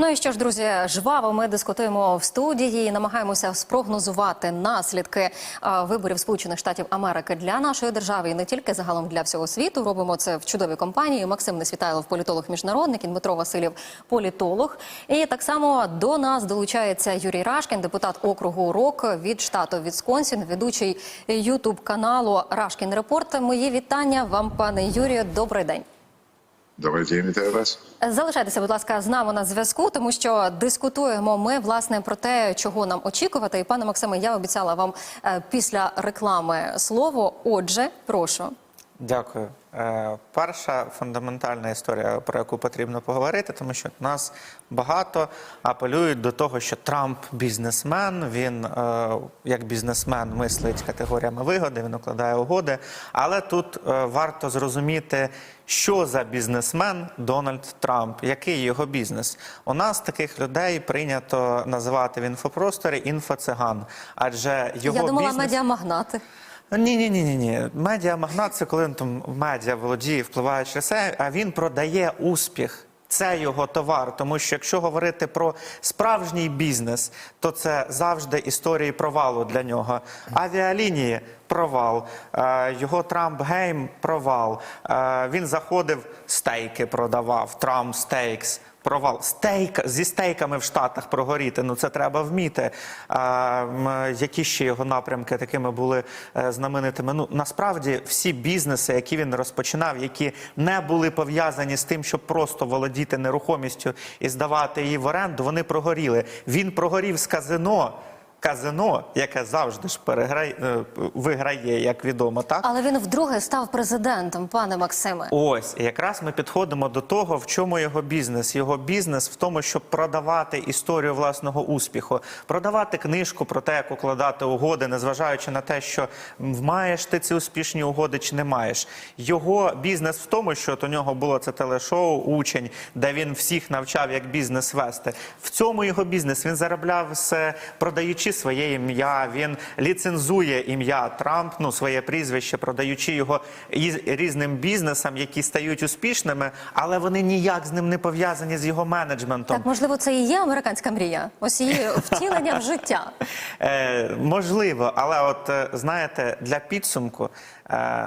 Ну і що ж, друзі, жваво ми дискутуємо в студії, намагаємося спрогнозувати наслідки е, виборів Сполучених Штатів Америки для нашої держави і не тільки загалом для всього світу. Робимо це в чудовій компанії. Максим Несвітайлов, політолог міжнародник, і Дмитро Васильєв, політолог. І так само до нас долучається Юрій Рашкін, депутат округу РОК від штату Вісконсін, ведучий Ютуб каналу Рашкін Репорт. Мої вітання вам, пане Юрію. Добрий день. Добрий день, вітаю вас. Залишайтеся, будь ласка, з нами на зв'язку, тому що дискутуємо ми власне про те, чого нам очікувати. І пане Максиме, я обіцяла вам е, після реклами слово. Отже, прошу. Дякую. Е, Перша фундаментальна історія, про яку потрібно поговорити, тому що нас багато апелюють до того, що Трамп бізнесмен. Він е, як бізнесмен мислить категоріями вигоди, він укладає угоди. Але тут е, варто зрозуміти, що за бізнесмен Дональд Трамп, який його бізнес. У нас таких людей прийнято називати в інфопросторі інфоциган, адже його я думала, бізнес... медіамагнати. Ні, ні, ні, ні, ні. Медіа магнат це коли там медіа володіє, впливає через це, а він продає успіх. Це його товар, тому що якщо говорити про справжній бізнес, то це завжди історії провалу для нього. Авіалінії провал, е, його Трамп Гейм провал. Е, Він заходив, стейки продавав, Трамп Стейкс. Провал стейк зі стейками в Штатах прогоріти. Ну це треба вміти. А, які ще його напрямки такими були е, знаменитими? Ну насправді всі бізнеси, які він розпочинав, які не були пов'язані з тим, щоб просто володіти нерухомістю і здавати її в оренду, вони прогоріли. Він прогорів з казино. Казино, яке завжди ж переграє, е, виграє, як відомо, так Але він вдруге став президентом, пане Максиме. Ось якраз ми підходимо до того, в чому його бізнес. Його бізнес в тому, щоб продавати історію власного успіху, продавати книжку про те, як укладати угоди, незважаючи на те, що маєш ти ці успішні угоди чи не маєш. Його бізнес в тому, що от у нього було це телешоу Учень, де він всіх навчав, як бізнес вести. В цьому його бізнес він заробляв з продаючи своє ім'я. Він ліцензує ім'я Трамп, ну своє прізвище, продаючи його різним бізнесам, які стають успішними, але вони ніяк з ним не пов'язані з його менеджментом. Так, можливо, це і є американська мрія. Ось її втілення в життя. Е, можливо, але от е, знаєте, для підсумку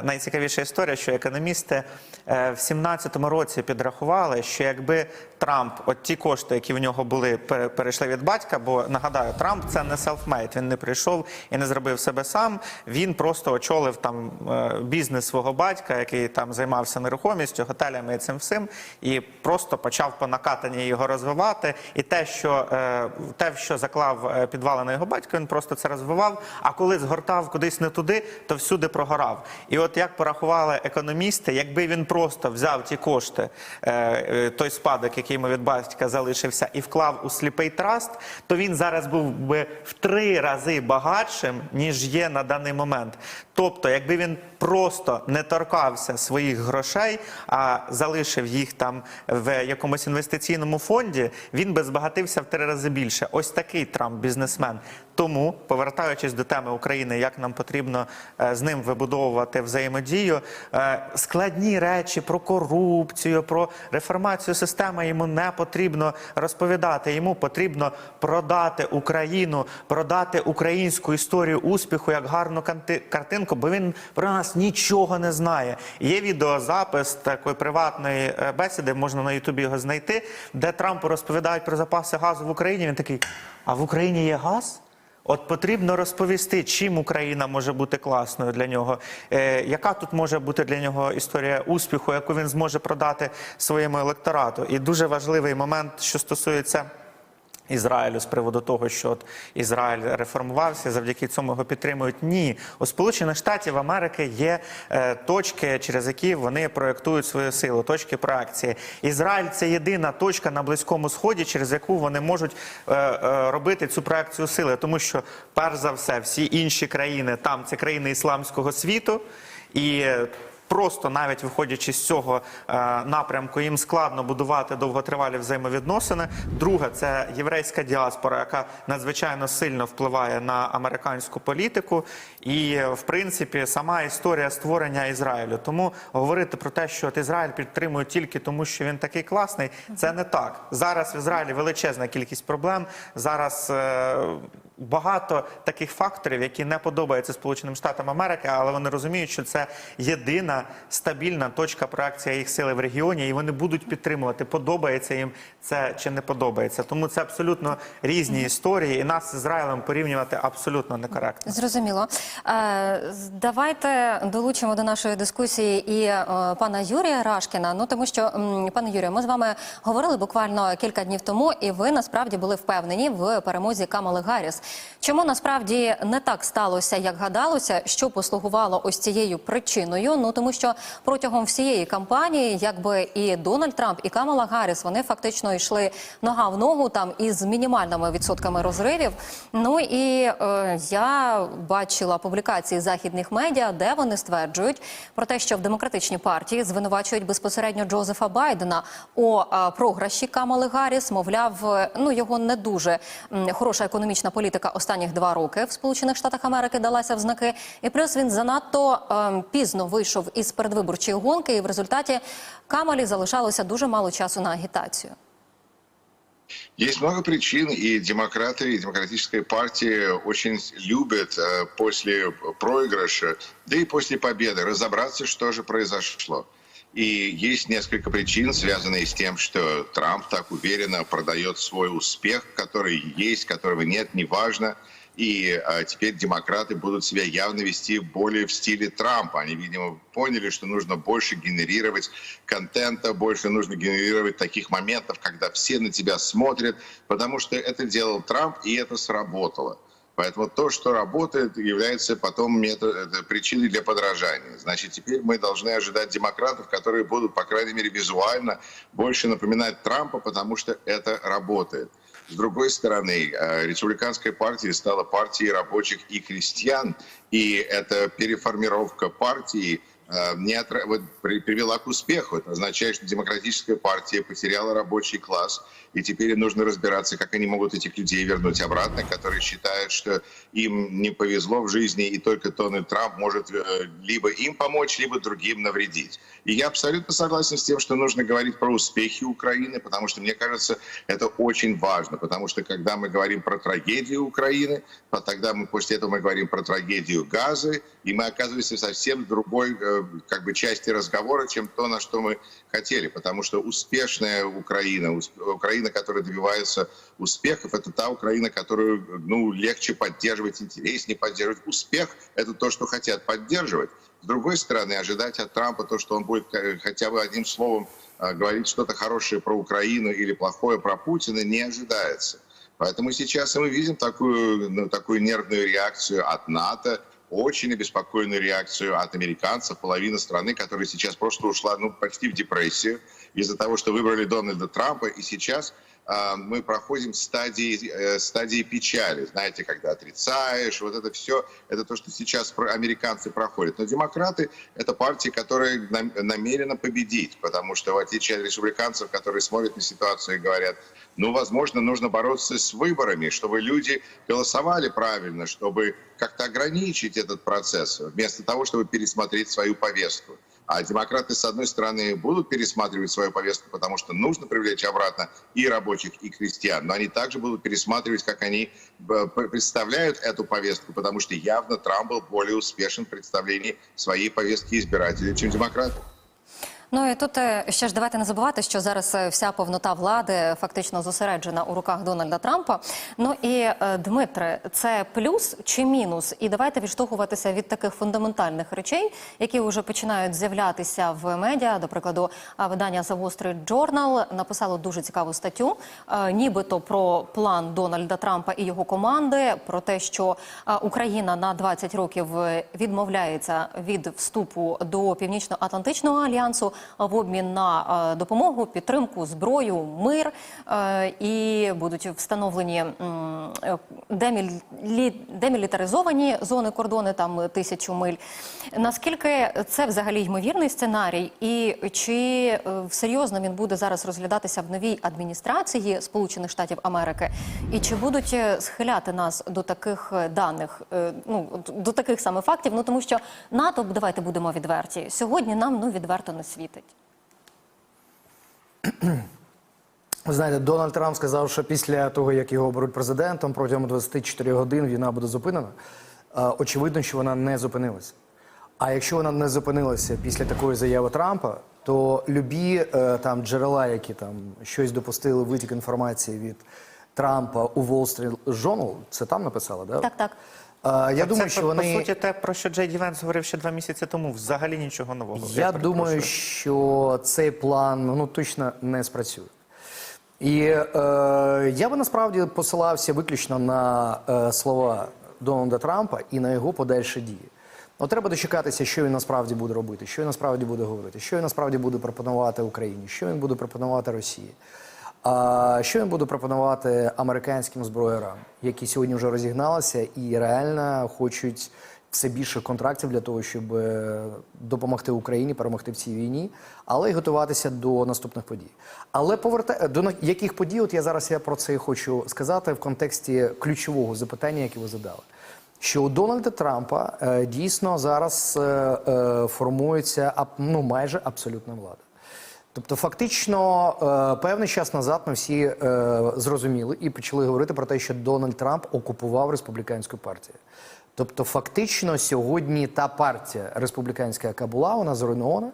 найцікавіша історія, що економісти е, в 17-му році підрахували, що якби Трамп, от ті кошти, які в нього були, перейшли від батька, бо нагадаю, Трамп це не self-made, він не прийшов і не зробив себе сам. Він просто очолив там е, бізнес свого батька, який там займався нерухомістю, готелями і цим всім, і просто почав по накатанні його розвивати. І те, що е, те, що заклав е, підвали на його батька, він просто це розвивав. А коли згортав кудись не туди, то всюди прогорав. І от як порахували економісти, якби він просто взяв ті кошти, е, е, той спадок, який йому від батька залишився, і вклав у сліпий траст, то він зараз був би в три рази багатшим, ніж є на даний момент. Тобто, якби він просто не торкався своїх грошей, а залишив їх там в якомусь інвестиційному фонді, він би збагатився в три рази більше. Ось такий Трамп бізнесмен. Тому, повертаючись до теми України, як нам потрібно е, з ним вибудовувати взаємодію, е, складні речі про корупцію, про реформацію системи йому не потрібно розповідати. Йому потрібно продати Україну, продати українську історію успіху як гарну картинку, бо він про нас нічого не знає. Є відеозапис такої приватної е, бесіди, можна на Ютубі його знайти, де Трампу розповідають про запаси газу в Україні. Він такий: а в Україні є газ? От потрібно розповісти, чим Україна може бути класною для нього, е, яка тут може бути для нього історія успіху, яку він зможе продати своєму електорату. І дуже важливий момент, що стосується. Ізраїлю з приводу того, що от Ізраїль реформувався, завдяки цьому його підтримують. Ні, у Сполучених Штатів Америки є е, точки, через які вони проєктують свою силу, точки проекції. Ізраїль це єдина точка на близькому сході, через яку вони можуть е, е, робити цю проекцію сили, тому що перш за все всі інші країни там це країни ісламського світу і. Просто навіть виходячи з цього е, напрямку, їм складно будувати довготривалі взаємовідносини. Друге, це єврейська діаспора, яка надзвичайно сильно впливає на американську політику, і в принципі сама історія створення Ізраїлю. Тому говорити про те, що от Ізраїль підтримує тільки тому, що він такий класний, це не так. Зараз в Ізраїлі величезна кількість проблем. Зараз е, багато таких факторів, які не подобаються Сполученим Штатам Америки, але вони розуміють, що це єдина стабільна точка проекції їх сили в регіоні, і вони будуть підтримувати, подобається їм це чи не подобається. Тому це абсолютно різні історії, і нас з Ізраїлем порівнювати абсолютно некоректно. Зрозуміло. Е, Давайте долучимо до нашої дискусії і е, пана Юрія Рашкіна. Ну тому що, пане Юрію, ми з вами говорили буквально кілька днів тому, і ви насправді були впевнені в перемозі Камали Гарріс. Чому насправді не так сталося, як гадалося, що послугувало ось цією причиною? Ну тому що протягом всієї кампанії, якби і Дональд Трамп, і Камала Гарріс, вони фактично йшли нога в ногу там із мінімальними відсотками розривів. Ну і е, я бачила публікації західних медіа, де вони стверджують про те, що в демократичній партії звинувачують безпосередньо Джозефа Байдена у е, програші Камали Гарріс. Мовляв, е, ну його не дуже хороша економічна політика останніх два роки в Сполучених Штатах Америки далася в знаки. І плюс він занадто е, пізно вийшов із передвиборчої гонки, і в результаті Камалі залишалося дуже мало часу на агітацію. Есть много причин, и демократы, и демократическая партия очень любят э, после проигрыша, да и после победы разобраться, что же произошло. И есть несколько причин, связанные с тем, что Трамп так уверенно продает свой успех, который есть, которого нет, неважно. И э, теперь демократы будут себя явно вести более в стиле Трампа. Они, видимо, поняли, что нужно больше генерировать контента, больше нужно генерировать таких моментов, когда все на тебя смотрят, потому что это делал Трамп, и это сработало. Поэтому то, что работает, является потом метод, причиной для подражания. Значит, теперь мы должны ожидать демократов, которые будут, по крайней мере, визуально больше напоминать Трампа, потому что это работает. С другой стороны, э, республиканская партия стала партией рабочих и крестьян, и эта переформировка партии не отра- вот при- привела к успеху. Это означает, что демократическая партия потеряла рабочий класс, и теперь нужно разбираться, как они могут этих людей вернуть обратно, которые считают, что им не повезло в жизни, и только Дональд Трамп может э, либо им помочь, либо другим навредить. И я абсолютно согласен с тем, что нужно говорить про успехи Украины, потому что, мне кажется, это очень важно, потому что когда мы говорим про трагедию Украины, то тогда мы после этого мы говорим про трагедию Газы, и мы оказываемся совсем другой э, как бы части разговора, чем то, на что мы хотели, потому что успешная Украина, Украина, которая добивается успехов, это та Украина, которую ну, легче поддерживать, интереснее поддерживать. Успех – это то, что хотят поддерживать. С другой стороны, ожидать от Трампа то, что он будет э, хотя бы одним словом э, говорить что-то хорошее про Украину или плохое про Путина, не ожидается. Поэтому сейчас мы видим такую, ну, такую нервную реакцию от НАТО, очень обеспокоенную реакцию от американцев, половина страны, которая сейчас просто ушла ну, почти в депрессию из-за того, что выбрали Дональда Трампа, и сейчас э, мы проходим стадии, э, стадии печали, знаете, когда отрицаешь, вот это все, это то, что сейчас американцы проходят. Но демократы – это партия, которая нам- намерена победить, потому что в отличие от республиканцев, которые смотрят на ситуацию и говорят, ну, возможно, нужно бороться с выборами, чтобы люди голосовали правильно, чтобы как-то ограничить этот процесс, вместо того, чтобы пересмотреть свою повестку. А демократы, с одной стороны, будут пересматривать свою повестку, потому что нужно привлечь обратно и рабочих, и крестьян. Но они также будут пересматривать, как они э, представляют эту повестку, потому что явно Трамп был более успешен в представлении своей повестки избирателей, чем демократы. Ну і тут е, ще ж давайте не забувати, що зараз е, вся повнота влади фактично зосереджена у руках Дональда Трампа. Ну і е, Дмитре, це плюс чи мінус? І давайте відштовхуватися від таких фундаментальних речей, які вже починають з'являтися в медіа. До прикладу, видання The Wall Street Journal написало дуже цікаву статтю, нібито про план Дональда Трампа і його команди, про те, що Україна на 20 років відмовляється від вступу до Північно-Атлантичного альянсу. В обмін на е, допомогу, підтримку, зброю, мир е, і будуть встановлені е, демілітаризовані зони кордони, там тисячу миль. Наскільки це взагалі ймовірний сценарій, і чи серйозно він буде зараз розглядатися в новій адміністрації Сполучених Штатів Америки, і чи будуть схиляти нас до таких даних, ну до таких саме фактів? Ну тому що НАТО, давайте будемо відверті, сьогодні нам ну відверто не світить. Ви знаєте, Дональд Трамп сказав, що після того, як його оберуть президентом, протягом 24 годин війна буде зупинена. Очевидно, що вона не зупинилася. А якщо вона не зупинилася після такої заяви Трампа, то любі е, там джерела, які там щось допустили витік інформації від Трампа у Wall Street Journal, це там написали, да? Так, так. Я думаю, що вони по суті те, про що Джей Ді Венс говорив ще два місяці тому. Взагалі нічого нового. Я думаю, що цей план ну точно не спрацює. І е, я би насправді посилався виключно на е, слова Дональда Трампа і на його подальші дії. От треба дочекатися, що він насправді буде робити, що він насправді буде говорити, що він насправді буде пропонувати Україні, що він буде пропонувати Росії. А що він буде пропонувати американським зброярам, які сьогодні вже розігналися і реально хочуть все більше контрактів для того, щоб е, допомогти Україні перемогти в цій війні, але й готуватися до наступних подій. Але поверта... до яких подій, от я зараз я про це хочу сказати в контексті ключового запитання, яке ви задали. Що у Дональда Трампа е, дійсно зараз е, формується ну, майже абсолютна влада. Тобто, фактично, е, певний час назад ми всі е, зрозуміли і почали говорити про те, що Дональд Трамп окупував республіканську партію. Тобто, фактично, сьогодні та партія республіканська, яка була, вона зруйнована.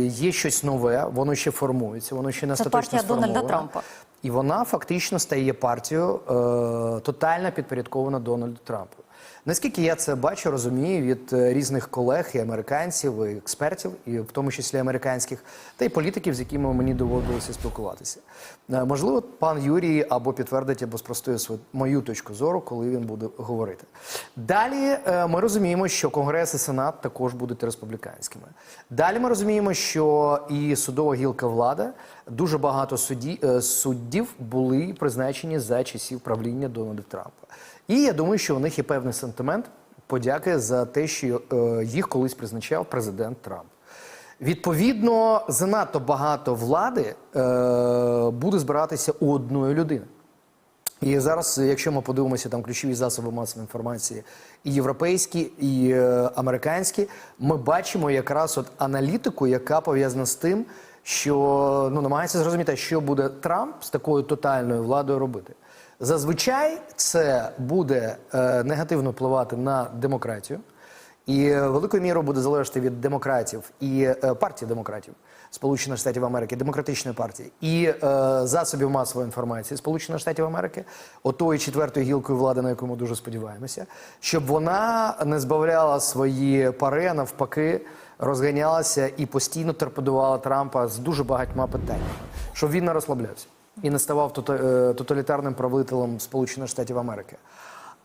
Є щось нове, воно ще формується, воно ще не Це партія Дональда. Трампа. І вона фактично стає партією е, тотально підпорядкована Дональду Трампу. Наскільки я це бачу, розумію від е, різних колег і американців, і експертів, і в тому числі американських, та й політиків, з якими мені доводилося спілкуватися. Е, можливо, пан Юрій або підтвердить, або спростує свою мою точку зору, коли він буде говорити. Далі е, ми розуміємо, що Конгрес і Сенат також будуть республіканськими. Далі ми розуміємо, що і судова гілка влади дуже багато судді, суддів були призначені за часів правління Дональда Трампа. І я думаю, що у них є певний сентимент подяки за те, що е, їх колись призначав президент Трамп. Відповідно, занадто багато влади е, буде збиратися у одної людини. І зараз, якщо ми подивимося там ключові засоби масової інформації, і європейські, і е, американські, ми бачимо якраз от аналітику, яка пов'язана з тим, що ну намагається зрозуміти, що буде Трамп з такою тотальною владою робити. Зазвичай це буде е, негативно впливати на демократію. І е, великою мірою буде залежати від демократів і е, партії демократів Сполучених Штатів Америки, демократичної партії і е, засобів масової інформації Сполучених Штатів Америки, отої четвертої гілкою влади, на яку ми дуже сподіваємося, щоб вона не збавляла свої пари, а навпаки, розганялася і постійно торпедувала Трампа з дуже багатьма питаннями, щоб він не розслаблявся і не ставав е, тоталітарним правителем Сполучених Штатів Америки.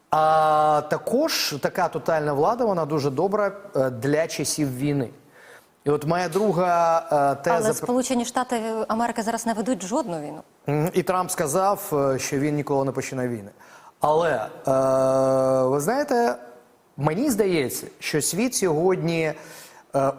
А також така тотальна влада, вона дуже добра е, для часів війни. І от моя друга е, теза Але Сполучені Штати Америки зараз не ведуть жодну війну. І Трамп сказав, що він ніколи не починає війни. Але ви знаєте, мені здається, що світ сьогодні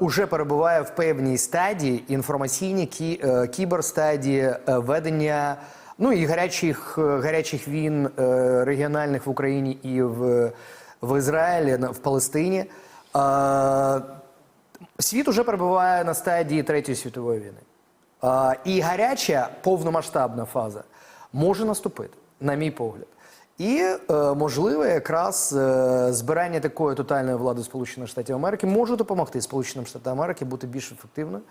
уже перебуває в певній стадії інформаційній кі, е, кіберстадії е, ведення. Ну і гарячих, е, гарячих війн е, регіональних в Україні і в, в Ізраїлі, в Палестині. Е, світ уже перебуває на стадії Третьої світової війни. І гаряча повномасштабна фаза може наступити, на мій погляд. І е, можливо, якраз е, збирання такої тотальної влади Сполучених Штатів Америки може допомогти Сполученим Штатам Америки бути більш ефективною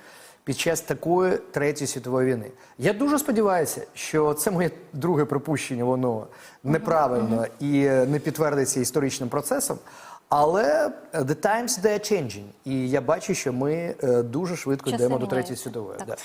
під час такої третьої світової війни. Я дуже сподіваюся, що це моє друге припущення, воно неправильно і е, не підтвердиться історичним процесом. Але the times they are changing. І я бачу, що ми дуже швидко Часи йдемо до третьої світової. Так. Да.